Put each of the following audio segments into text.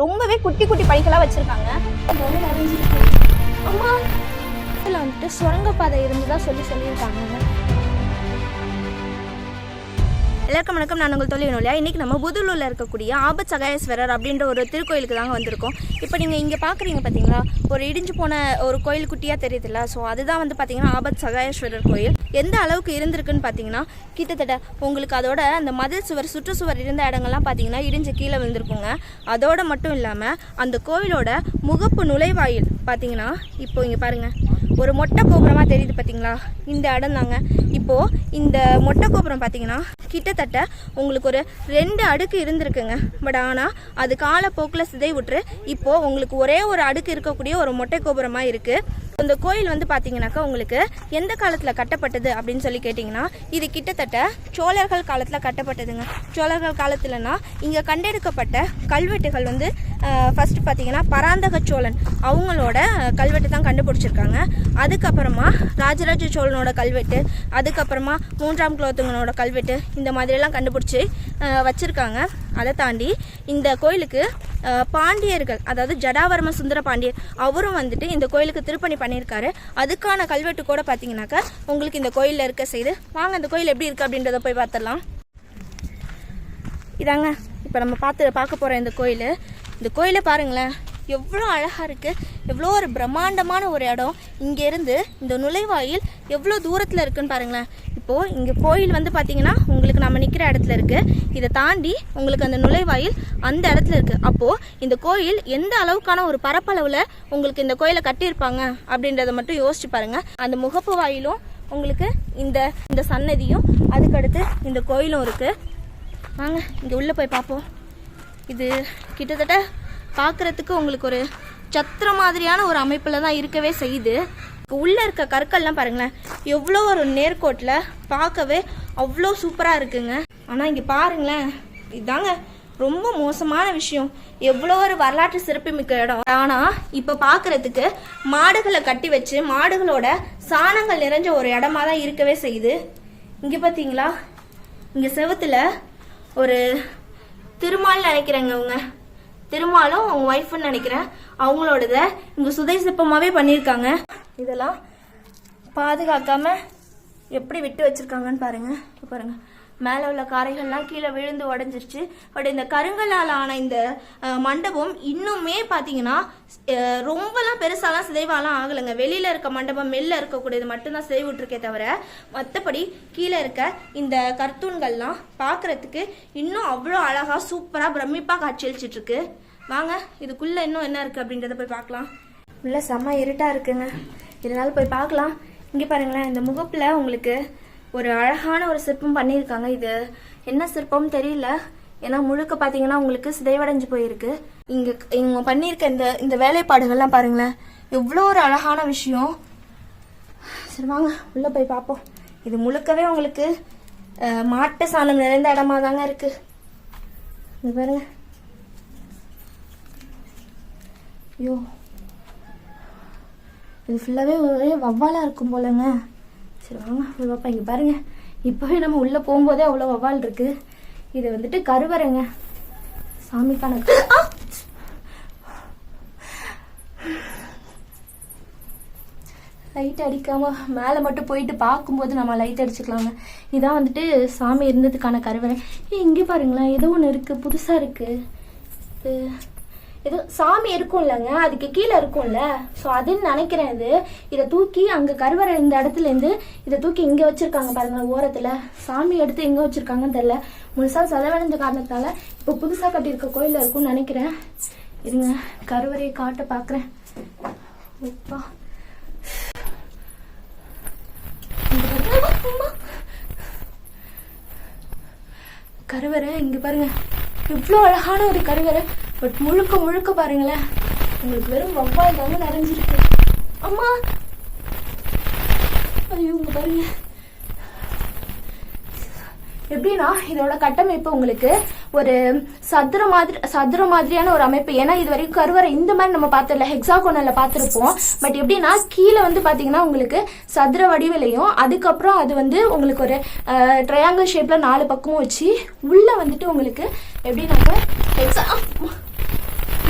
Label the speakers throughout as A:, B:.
A: ரொம்பவே குட்டி குட்டி படிக்கெல்லாம் வச்சிருக்காங்க. அம்மா இதில் வந்துட்டு சுரங்கப்பாதை இருந்ததா சொல்லி சொல்லியிருக்காங்க எல்லாருக்கும் வணக்கம். நான் உங்கள் தொழில் இல்லையா இன்றைக்கி நம்ம புதுலூரில் இருக்கக்கூடிய ஆபச்சகாயேஸ்வரர் அப்படின்ற ஒரு திருக்கோயிலுக்கு தாங்க வந்திருக்கோம். இப்போ நீங்கள் இங்கே பார்க்குறீங்க பார்த்தீங்களா ஒரு இடிஞ்சு போன ஒரு கோயில் குட்டியாக தெரியுதுல்ல. ஸோ அதுதான் வந்து பார்த்தீங்கன்னா ஆபத் சகாயேஸ்வரர் கோயில். எந்த அளவுக்கு இருந்திருக்குன்னு பார்த்தீங்கன்னா கிட்டத்தட்ட உங்களுக்கு அதோட அந்த மதில் சுவர் சுற்றுச்சுவர் இருந்த இடங்கள்லாம் பார்த்தீங்கன்னா இடிஞ்சு கீழே விழுந்திருக்குங்க. அதோட மட்டும் இல்லாமல் அந்த கோவிலோட முகப்பு நுழைவாயில் பார்த்தீங்கன்னா இப்போ இங்கே பாருங்கள் ஒரு மொட்டை கோபுரமாக தெரியுது பார்த்தீங்களா இந்த இடம் தாங்க. இப்போது இந்த மொட்டை கோபுரம் பார்த்தீங்கன்னா கிட்டத்தட்ட உங்களுக்கு ஒரு ரெண்டு அடுக்கு இருந்திருக்குங்க. பட் ஆனால் அது காலப்போக்கில் சிதை விட்டுரு இப்போது உங்களுக்கு ஒரே ஒரு அடுக்கு இருக்கக்கூடிய ஒரு மொட்டை கோபுரமாக இருக்குது இந்த கோயில் வந்து பார்த்தீங்கன்னாக்கா உங்களுக்கு எந்த காலத்தில் கட்டப்பட்டது அப்படின்னு சொல்லி கேட்டிங்கன்னா இது கிட்டத்தட்ட சோழர்கள் காலத்தில் கட்டப்பட்டதுங்க. சோழர்கள் காலத்துலன்னா இங்கே கண்டெடுக்கப்பட்ட கல்வெட்டுகள் வந்து ஃபஸ்ட்டு பார்த்தீங்கன்னா பராந்தக சோழன் அவங்களோட கல்வெட்டு தான் கண்டுபிடிச்சிருக்காங்க. அதுக்கப்புறமா ராஜராஜ சோழனோட கல்வெட்டு அதுக்கப்புறமா மூன்றாம் குலோத்துங்கனோட கல்வெட்டு இந்த மாதிரியெல்லாம் கண்டுபிடிச்சி வச்சுருக்காங்க. அதை தாண்டி இந்த கோயிலுக்கு பாண்டியர்கள் அதாவது ஜடாவர்ம சுந்தர பாண்டியர் அவரும் வந்துட்டு இந்த கோயிலுக்கு திருப்பணி பண்ணியிருக்காரு. அதுக்கான கல்வெட்டு கூட பார்த்தீங்கன்னாக்கா உங்களுக்கு இந்த கோயிலில் இருக்க செய்து வாங்க அந்த கோயில் எப்படி இருக்குது அப்படின்றத போய் பார்த்துடலாம் இதாங்க இப்போ நம்ம பார்த்து பார்க்க போகிற இந்த கோயில். இந்த கோயிலை பாருங்களேன். எவ்வளோ அழகாக இருக்குது எவ்வளோ ஒரு பிரம்மாண்டமான ஒரு இடம். இங்கேருந்து இந்த நுழைவாயில் எவ்வளோ தூரத்தில் இருக்குன்னு பாருங்களேன். இப்போது இங்கே கோயில் வந்து பார்த்தீங்கன்னா உங்களுக்கு நம்ம நிற்கிற இடத்துல இருக்குது இதை தாண்டி உங்களுக்கு அந்த நுழைவாயில் அந்த இடத்துல இருக்குது அப்போது இந்த கோயில் எந்த அளவுக்கான ஒரு பரப்பளவில் உங்களுக்கு இந்த கோயிலை கட்டியிருப்பாங்க அப்படின்றத மட்டும் யோசிச்சு பாருங்கள் அந்த முகப்பு வாயிலும் உங்களுக்கு இந்த இந்த சன்னதியும் அதுக்கடுத்து இந்த கோயிலும் இருக்குது வாங்க இங்கே உள்ளே போய் பார்ப்போம். இது கிட்டத்தட்ட பார்க்குறதுக்கு உங்களுக்கு ஒரு சத்திர மாதிரியான ஒரு அமைப்பில் தான் இருக்கவே செய்யுது. உள்ளே இருக்க கற்கள்லாம் பாருங்களேன். எவ்வளோ ஒரு நேர்கோட்டில் பார்க்கவே அவ்வளோ சூப்பராக இருக்குங்க. ஆனால் இங்கே பாருங்களேன் இதாங்க ரொம்ப மோசமான விஷயம். எவ்வளோ ஒரு வரலாற்று சிறப்புமிக்க இடம். ஆனால் இப்போ பார்க்குறதுக்கு மாடுகளை கட்டி வச்சு மாடுகளோட சாணங்கள் நிறைஞ்ச ஒரு இடமா தான் இருக்கவே செய்யுது. இங்கே பார்த்தீங்களா இங்கே செவுத்துல ஒரு திருமால் நினைக்கிறேங்க அவங்க திருமாலும் அவங்க ஒய்ஃப்னு நினைக்கிறேன். அவங்களோடத இங்கே சுதை சிற்பமாவே பண்ணியிருக்காங்க. இதெல்லாம் பாதுகாக்காம எப்படி விட்டு வச்சிருக்காங்கன்னு பாருங்க. பாருங்க. மேலே உள்ள காரைகள்லாம் கீழே விழுந்து உடஞ்சிருச்சு. பட் இந்த கருங்கல்லால் ஆன இந்த மண்டபம் இன்னுமே பார்த்தீங்கன்னா ரொம்பலாம் பெருசாலாம் சிதைவாலாம் ஆகலைங்க. வெளியில் இருக்க மண்டபம் மெல்ல இருக்கக்கூடியது மட்டும்தான் சிதைவுட்ருக்கே தவிர மற்றபடி கீழே இருக்க இந்த கர்த்தூன்கள்லாம் பார்க்குறதுக்கு இன்னும் அவ்வளோ அழகாக சூப்பராக பிரமிப்பாக காட்சியளிச்சிட்டு இருக்கு வாங்க இதுக்குள்ளே இன்னும் என்ன இருக்குது அப்படின்றத போய் பார்க்கலாம் உள்ள செம்ம இருட்டாக இருக்குங்க. இதனால போய் பார்க்கலாம் இங்கே பாருங்களேன் இந்த முகப்பில் உங்களுக்கு ஒரு அழகான ஒரு சிற்பம் பண்ணியிருக்காங்க இது. என்ன சிற்பம் தெரியல. ஏன்னா முழுக்க பார்த்தீங்கன்னா உங்களுக்கு சிதைவடைஞ்சு போயிருக்கு. இங்கே இவங்க பண்ணியிருக்க இந்த இந்த வேலைப்பாடுகள்லாம் பாருங்களேன். எவ்வளோ ஒரு அழகான விஷயம். சரி வாங்க உள்ளே போய் பார்ப்போம் இது முழுக்கவே உங்களுக்கு மாட்டு சாணம் நிறைந்த இடமா தாங்க இருக்கு. இது பாருங்க. ஐயோ. இது ஃபுல்லாகவே ஒரே வவ்வாலாக இருக்கும் போலங்க. சரி வாங்க போய் பார்ப்போம் இங்கே பாருங்க. இப்போவே நம்ம உள்ளே போகும்போதே அவ்வளோ வவால் இருக்கு. இது வந்துட்டு கருவறைங்க. சாமிக்கான லைட் அடிக்காம மேலே மட்டும் போயிட்டு பார்க்கும்போது நம்ம லைட் அடிச்சுக்கலாங்க. இதான் வந்துட்டு சாமி இருந்ததுக்கான கருவறை. ஏய், இங்கே பாருங்களேன் ஏதோ ஒன்று இருக்கு புதுசாக இருக்கு. இது ஏதோ சாமி இல்லைங்க அதுக்கு கீழே இருக்கும்ல. ஸோ அதுன்னு நினைக்கிறேன் இது. இதை தூக்கி அங்கே கருவறை இந்த இடத்துல இருந்து இதை தூக்கி இங்கே வச்சுருக்காங்க பாருங்கள் ஓரத்தில். சாமி எடுத்து எங்கே வச்சிருக்காங்கன்னு தெரில முழுசாக செலவடைஞ்ச காரணத்தால் இப்போ புதுசாக கட்டியிருக்க கோயிலில் இருக்கும்னு நினைக்கிறேன். இருங்க கருவறையை காட்ட பார்க்குறேன். உப்பா. கருவறை இங்கே பாருங்க. இவ்வளோ அழகான ஒரு கருவறை. பட் முழுக்க முழுக்க பாருங்களேன் உங்களுக்கு வெறும் வவ்வால் தாங்க நிறைஞ்சிருக்கு. அம்மா! ஐயோ இங்க பாருங்க. எப்படின்னா இதோட கட்டமைப்பு உங்களுக்கு ஒரு சதுர மாதிரி சதுர மாதிரியான ஒரு அமைப்பு. ஏன்னா இது வரைக்கும் கருவறை இந்த மாதிரி நம்ம பார்த்ததில்ல ஹெக்ஸாகோனல்ல பார்த்துருப்போம். பட் எப்படின்னா கீழே வந்து பார்த்தீங்கன்னா உங்களுக்கு சதுர வடிவிலையும் அதுக்கப்புறம் அது வந்து உங்களுக்கு ஒரு ட்ரையாங்கிள் ஷேப்பில் நாலு பக்கமும் வச்சு உள்ளே வந்துட்டு உங்களுக்கு எப்படின்னாக்க ஹெக்ஸா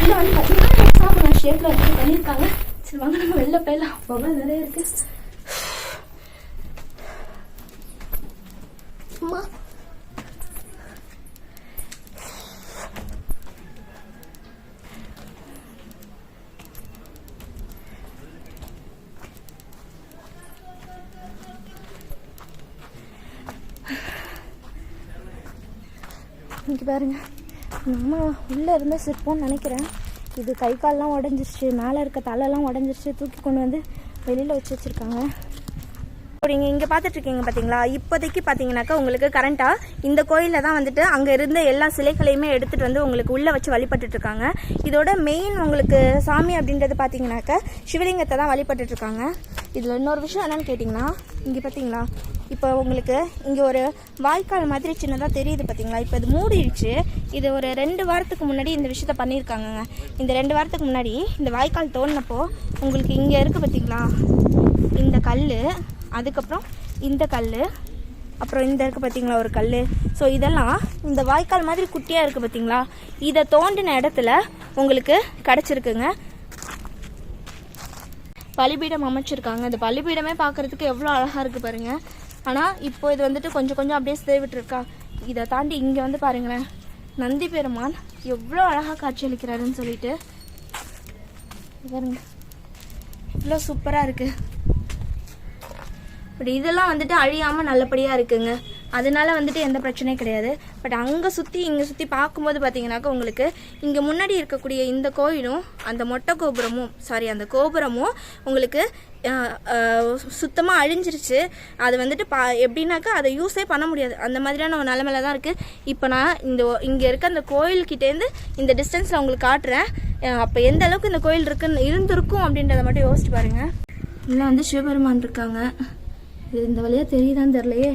A: உள்ள வந்து பார்த்தீங்கன்னா ஹெக்ஸாகனல் ஷேப்பில் வந்து பண்ணியிருக்காங்க சரி வாங்க நம்ம வெளில போயிடலாம் புகை நிறைய இருக்கு அம்மா இங்கே பாருங்க. நம்ம உள்ளே இருந்தால் சிற்பம்னு நினைக்கிறேன். இது கை கால்லாம் உடஞ்சிருச்சு மேலே இருக்க தலைலாம் உடஞ்சிருச்சு தூக்கி கொண்டு வந்து வெளியில் வச்சு வச்சுருக்காங்க. நீங்கள் இங்கே பார்த்துட்ருக்கீங்க பார்த்தீங்களா இப்போதைக்கு பார்த்தீங்கன்னாக்கா உங்களுக்கு கரண்ட்டாக இந்த கோயிலில் தான் வந்துட்டு அங்கே இருந்த எல்லா சிலைகளையுமே எடுத்துகிட்டு வந்து உங்களுக்கு உள்ளே வச்சு வழிபட்டுட்ருக்காங்க இதோட மெயின் உங்களுக்கு சாமி அப்படின்றது பார்த்தீங்கன்னாக்கா சிவலிங்கத்தை தான் வழிபட்டுட்டுருக்காங்க இதில் இன்னொரு விஷயம் என்னன்னு கேட்டிங்கன்னா இங்கே பார்த்தீங்களா இப்போ உங்களுக்கு இங்கே ஒரு வாய்க்கால் மாதிரி சின்னதாக தெரியுது பார்த்தீங்களா இப்போ இது மூடிடுச்சு. இது ஒரு ரெண்டு வாரத்துக்கு முன்னாடி இந்த விஷயத்த பண்ணியிருக்காங்கங்க. இந்த ரெண்டு வாரத்துக்கு முன்னாடி இந்த வாய்க்கால் தோண்டினப்போ உங்களுக்கு இங்கே இருக்குது பார்த்தீங்களா இந்த கல் அதுக்கப்புறம் இந்த கல் அப்புறம் இந்த இருக்குது பார்த்தீங்களா ஒரு கல் ஸோ இதெல்லாம் இந்த வாய்க்கால் மாதிரி குட்டியாக இருக்குது பார்த்தீங்களா இதை தோண்டின இடத்துல உங்களுக்கு கிடச்சிருக்குங்க. பலிபீடம் அமைச்சிருக்காங்க. இந்த பலிபீடமே பார்க்கறதுக்கு எவ்வளோ அழகாக இருக்குது பாருங்கள் ஆனால் இப்போ இது வந்துட்டு கொஞ்சம் கொஞ்சம் அப்படியே சேவிட்டு இதை தாண்டி இங்கே வந்து பாருங்களேன். நந்தி பெருமான் எவ்வளோ அழகாக காட்சியளிக்கிறாருன்னு சொல்லிட்டு. இவ்வளோ பாருங்க. சூப்பராக இருக்குது பட் இதெல்லாம் வந்துட்டு அழியாமல் நல்லபடியாக இருக்குங்க. அதனால வந்துட்டு எந்த பிரச்சனையும் கிடையாது. பட் அங்கே சுற்றி இங்கே சுற்றி பார்க்கும்போது பார்த்தீங்கன்னாக்கா உங்களுக்கு இங்கே முன்னாடி இருக்கக்கூடிய இந்த கோயிலும் அந்த மொட்டை கோபுரமும் சாரி அந்த கோபுரமும் உங்களுக்கு சுத்தமாக அழிஞ்சிருச்சு. அது வந்துட்டு பா எப்படின்னாக்கா அதை யூஸே பண்ண முடியாது. அந்த மாதிரியான ஒரு நிலமையில தான் இருக்குது இப்போ நான் இந்த இங்கே இருக்க அந்த கோயில்கிட்டேருந்து இந்த டிஸ்டன்ஸில் உங்களுக்கு காட்டுறேன். அப்போ எந்த அளவுக்கு இந்த கோயில் இருக்குன்னு இருந்திருக்கும் அப்படின்றத மட்டும் யோசிச்சு பாருங்கள் இல்லை வந்து சிவபெருமான் இருக்காங்க. இது இந்த வழியாக தெரியுதான்னு தெரிலையே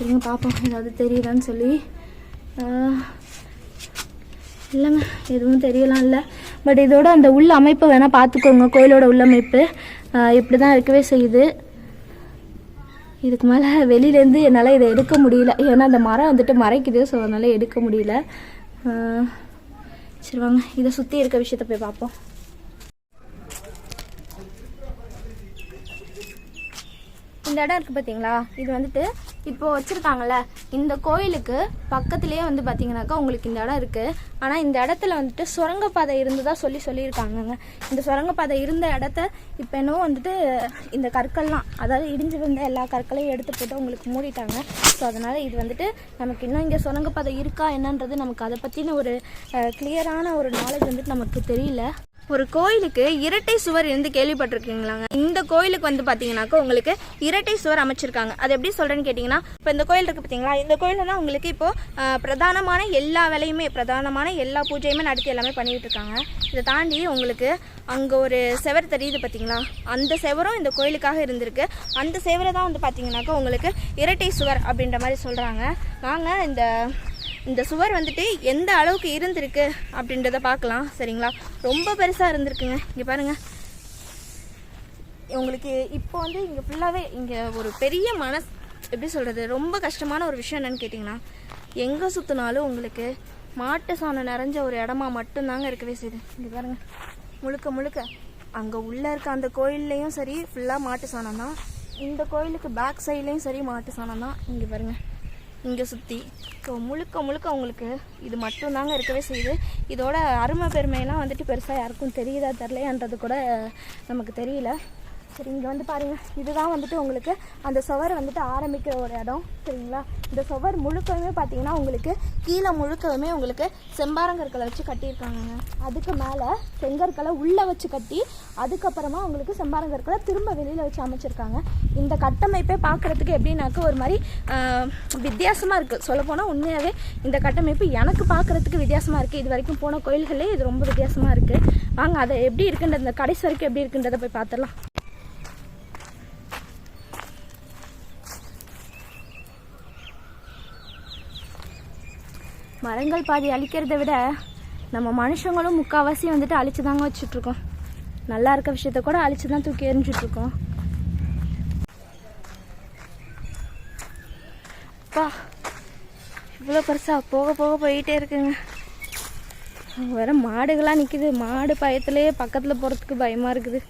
A: இருங்க பார்ப்போம் ஏதாவது தெரியுதான்னு சொல்லி. இல்லைங்க எதுவும் தெரியலாம் இல்லை. பட் இதோட அந்த உள்ள அமைப்பு வேணால் பார்த்துக்கோங்க கோயிலோட உள்ளமைப்பு இப்படி தான் இருக்கவே செய்யுது. இதுக்கு மேலே வெளியிலேருந்து என்னால் இதை எடுக்க முடியல. ஏன்னா அந்த மரம் வந்துட்டு மறைக்குது ஸோ அதனால் எடுக்க முடியல. சரி வாங்க இதை சுற்றி இருக்க விஷயத்த போய் பார்ப்போம். இந்த இடம் இருக்குது பார்த்தீங்களா இது வந்துட்டு இப்போ வச்சுருக்காங்கல்ல இந்த கோயிலுக்கு பக்கத்துலேயே வந்து பார்த்தீங்கன்னாக்கா உங்களுக்கு இந்த இடம் இருக்குது ஆனால் இந்த இடத்துல வந்துட்டு சுரங்கப்பாதை இருந்ததா சொல்லி சொல்லியிருக்காங்கங்க. இந்த சுரங்கப்பாதை இருந்த இடத்த இப்போ என்னவோ வந்துட்டு இந்த கற்கள்லாம் அதாவது இடிஞ்சு விழுந்த எல்லா கற்களையும் எடுத்து போட்டு உங்களுக்கு மூடிட்டாங்க. ஸோ அதனால் இது வந்துட்டு நமக்கு இன்னும் இங்கே சுரங்கப்பாதை இருக்கா என்னன்றது நமக்கு அதை பற்றின ஒரு கிளியரான ஒரு நாலேஜ் வந்துட்டு நமக்கு தெரியல. ஒரு கோயிலுக்கு இரட்டை சுவர் இருந்து கேள்விப்பட்டிருக்கீங்களாங்க. இந்த கோயிலுக்கு வந்து பார்த்தீங்கன்னாக்கா உங்களுக்கு இரட்டை சுவர் அமைச்சிருக்காங்க. அது எப்படி சொல்கிறேன்னு கேட்டிங்கன்னா இப்போ இந்த கோயில் இருக்குது பார்த்தீங்களா இந்த கோயிலில் தான் உங்களுக்கு இப்போது பிரதானமான எல்லா வேலையுமே பிரதானமான எல்லா பூஜையுமே நடத்தி எல்லாமே பண்ணிகிட்டு இருக்காங்க இதை தாண்டி உங்களுக்கு அங்கே ஒரு செவர் தெரியுது பார்த்தீங்களா அந்த செவரும் இந்த கோயிலுக்காக இருந்திருக்கு. அந்த செவரை தான் வந்து பார்த்தீங்கன்னாக்கா உங்களுக்கு இரட்டை சுவர் அப்படின்ற மாதிரி சொல்கிறாங்க நாங்கள் இந்த இந்த சுவர் வந்துட்டு எந்த அளவுக்கு இருந்திருக்கு அப்படின்றத பார்க்கலாம் சரிங்களா? ரொம்ப பெருசாக இருந்திருக்குங்க. இங்கே பாருங்கள் உங்களுக்கு இப்போ வந்து இங்கே ஃபுல்லாகவே இங்கே ஒரு பெரிய மனஸ் எப்படி சொல்கிறது ரொம்ப கஷ்டமான ஒரு விஷயம் என்னென்னு கேட்டிங்கன்னா எங்கே சுற்றினாலும் உங்களுக்கு மாட்டு சாணம் நிறைஞ்ச ஒரு இடமா மட்டும்தாங்க இருக்கவே செய்யுது. இங்கே பாருங்கள் முழுக்க முழுக்க. அங்கே உள்ளே இருக்க அந்த கோயில்லையும் சரி ஃபுல்லாக மாட்டு சாணம் தான் இந்த கோயிலுக்கு பேக் சைட்லேயும் சரி மாட்டு சாணம் தான் இங்கே பாருங்கள் இங்கே சுற்றி ஸோ முழுக்க முழுக்க அவங்களுக்கு இது மட்டும்தாங்க இருக்கவே செய்யுது. இதோட அருமை பெருமையெல்லாம் வந்துட்டு பெருசாக யாருக்கும் தெரியுதா தெரிலையான்றது கூட நமக்கு தெரியல. சரி இங்கே வந்து பாருங்கள் இதுதான் வந்துட்டு உங்களுக்கு அந்த சுவர் வந்துட்டு ஆரம்பிக்கிற ஒரு இடம் சரிங்களா? இந்த சுவர் முழுக்கவுமே பார்த்தீங்கன்னா உங்களுக்கு கீழே முழுக்கவுமே உங்களுக்கு செம்பாரங்கற்களை வச்சு கட்டியிருக்காங்க அதுக்கு மேலே செங்கற்களை உள்ளே வச்சு கட்டி அதுக்கப்புறமா உங்களுக்கு செம்பாரங்கற்களை திரும்ப வெளியில் வச்சு அமைச்சிருக்காங்க. இந்த கட்டமைப்பே பார்க்குறதுக்கு எப்படின்னாக்க ஒரு மாதிரி வித்தியாசமாக இருக்குது சொல்லப்போனால் உண்மையாகவே இந்த கட்டமைப்பு எனக்கு பார்க்குறதுக்கு வித்தியாசமாக இருக்குது இது வரைக்கும் போன கோயில்களே இது ரொம்ப வித்தியாசமாக இருக்குது வாங்க அதை எப்படி இருக்குன்றது இந்த கடைசி வரைக்கும் எப்படி இருக்குன்றதை போய் பார்த்துடலாம். மரங்கள் பாதி அழிக்கிறத விட நம்ம மனுஷங்களும் முக்கால்வாசி வந்துட்டு அழிச்சு தாங்க வச்சுட்ருக்கோம். நல்லா இருக்க விஷயத்த கூட அழிச்சு தான் தூக்கி எரிஞ்சிட்ருக்கோம் அப்பா இவ்வளோ பெருசாக போக போக போயிட்டே இருக்குங்க. வேற மாடுகளாக நிற்கிது மாடு பயத்துலேயே பக்கத்தில் போகிறதுக்கு பயமாக இருக்குது.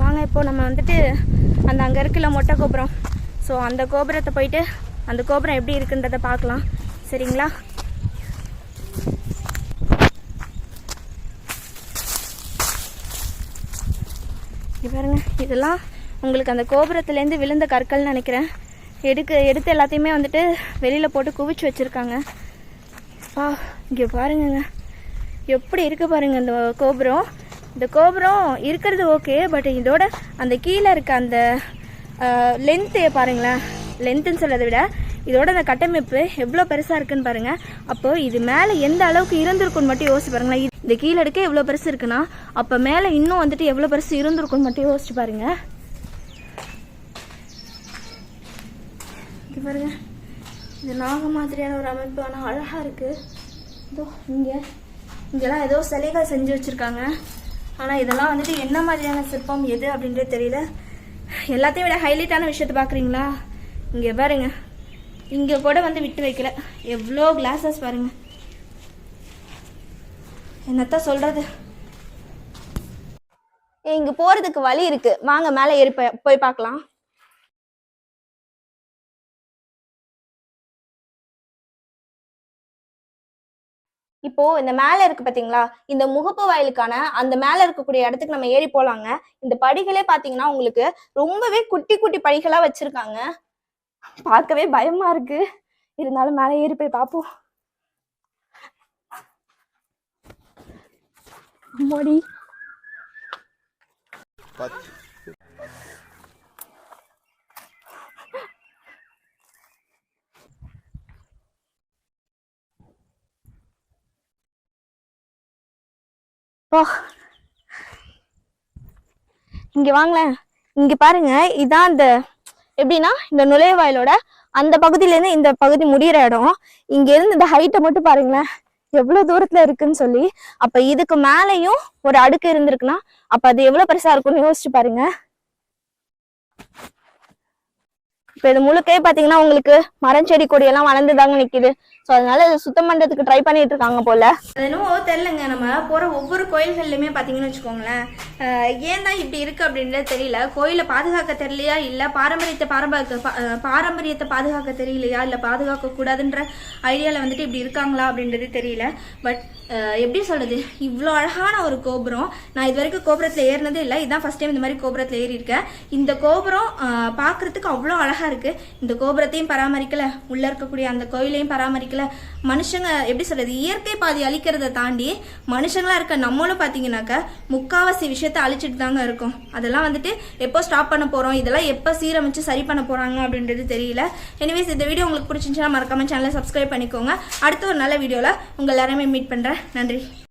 A: வாங்க இப்போது நம்ம வந்துட்டு அந்த அங்கே இருக்குல்ல மொட்டை கோபுரம். ஸோ அந்த கோபுரத்தை போயிட்டு அந்த கோபுரம் எப்படி இருக்குன்றதை பார்க்கலாம். சரிங்களா? பாருங்க இதெல்லாம் உங்களுக்கு அந்த கோபுரத்துலேருந்து விழுந்த கற்கள்னு நினைக்கிறேன். எடுக்க எடுத்து எல்லாத்தையுமே வந்துட்டு வெளியில் போட்டு குவிச்சு வச்சுருக்காங்க. பா இங்கே பாருங்கங்க. எப்படி இருக்குது பாருங்க இந்த கோபுரம். இந்த கோபுரம் இருக்கிறது ஓகே பட் இதோட அந்த கீழே இருக்க அந்த லென்த்து பாருங்களேன். லென்த்துன்னு சொல்கிறத விட இதோட அந்த கட்டமைப்பு எவ்வளோ பெருசாக இருக்குன்னு பாருங்க. அப்போ இது மேலே எந்த அளவுக்கு இருந்திருக்குன்னு மட்டும் யோசிச்சு பாருங்களேன். இது- இந்த கீழே எடுக்க எவ்வளோ பெருசு இருக்குன்னா அப்போ மேலே இன்னும் வந்துட்டு எவ்வளோ பெருசு இருந்திருக்குன்னு மட்டும் யோசிச்சு பாருங்க. இது பாருங்க. இது நாக மாதிரியான ஒரு அமைப்பு ஆனால் அழகாக இருக்குது இதோ இங்கே. இங்கெல்லாம் ஏதோ சிலைகள் செஞ்சு வச்சுருக்காங்க. ஆனால் இதெல்லாம் வந்துட்டு என்ன மாதிரியான சிற்பம் எது அப்படின்றது தெரியல. எல்லாத்தையும் விட ஹைலைட்டான விஷயத்தை பார்க்குறீங்களா இங்கே பாருங்க. இங்கே கூட வந்து விட்டு வைக்கல. எவ்வளோ கிளாஸஸ் பாருங்க. என்னத்தான் சொல்கிறது இங்கே போகிறதுக்கு வழி இருக்குது வாங்க மேலே ஏறி போய் போய் பார்க்கலாம். இப்போ இந்த மேல இருக்கு பாத்தீங்களா? இந்த முகப்பு வாயிலுக்கான அந்த மேல இருக்கக்கூடிய இடத்துக்கு நம்ம ஏறி போலாங்க. இந்த படிகளே பாத்தீங்கன்னா உங்களுக்கு ரொம்பவே குட்டி குட்டி படிகளா வச்சிருக்காங்க. பார்க்கவே பயமா இருக்கு. இருந்தாலும் மேலே ஏறி போய் பார்ப்போம். அம்மாடி. ஓ இங்க வாங்களேன். இங்க பாருங்க இதான் அந்த எப்படின்னா இந்த நுழைவாயிலோட அந்த பகுதியில இருந்து இந்த பகுதி முடிகிற இடம் இங்க இருந்து இந்த ஹைட்டை மட்டும் பாருங்களேன். எவ்வளவு தூரத்துல இருக்குன்னு சொல்லி அப்ப இதுக்கு மேலேயும் ஒரு அடுக்கு இருந்திருக்குன்னா அப்ப அது எவ்வளவு பெருசா இருக்கும்னு யோசிச்சு பாருங்க. இப்ப இது முழுக்கே பாத்தீங்கன்னா உங்களுக்கு மரம் செடி கொடி எல்லாம் வளர்ந்துதாங்க நிக்குது. ஸோ அதனால இது சுத்தம் பண்றதுக்கு ட்ரை பண்ணிட்டு இருக்காங்க போல. அது என்னவோ தெரிலங்க நம்ம போகிற ஒவ்வொரு கோயில்கள்லையுமே பார்த்தீங்கன்னு வச்சுக்கோங்களேன் ஏன் தான் இப்படி இருக்கு அப்படின்றது தெரியல. கோயிலை பாதுகாக்க தெரியலையா? இல்லை பாரம்பரியத்தை பாரம்பரிய பாரம்பரியத்தை பாதுகாக்க தெரியலையா? இல்லை பாதுகாக்க கூடாதுன்ற ஐடியாவில் வந்துட்டு இப்படி இருக்காங்களா அப்படின்றது தெரியல. பட் எப்படி சொல்றது? இவ்வளோ அழகான ஒரு கோபுரம். நான் இது வரைக்கும் கோபுரத்தில் ஏறினதே இல்லை. இதுதான் ஃபர்ஸ்ட் டைம் இந்த மாதிரி கோபுரத்தில் ஏறி இருக்கேன் இந்த கோபுரம் அஹ், பார்க்கறதுக்கு அவ்வளோ அழகா இருக்கு. இந்த கோபுரத்தையும் பராமரிக்கல. உள்ள இருக்கக்கூடிய அந்த கோயிலையும் பராமரிக்கல. மனுஷங்க எப்படி சொல்றது இயற்கை பாதி அழிக்கிறத தாண்டி மனுஷங்களா இருக்க நம்மளும் பார்த்தீங்கன்னாக்கா முக்காவாசி விஷயத்த அழிச்சிட்டு தாங்க இருக்கும். அதெல்லாம் வந்துட்டு எப்போ ஸ்டாப் பண்ண போறோம் இதெல்லாம் எப்போ சீரமைச்சு சரி பண்ண போறாங்க அப்படின்றது தெரியல. எனிவேஸ் இந்த வீடியோ உங்களுக்கு பிடிச்சிருந்துச்சுன்னா மறக்காம சேனலை சப்ஸ்கிரைப் பண்ணிக்கோங்க. அடுத்த ஒரு நல்ல வீடியோவில் உங்கள் எல்லாருமே மீட் பண்றேன். நன்றி.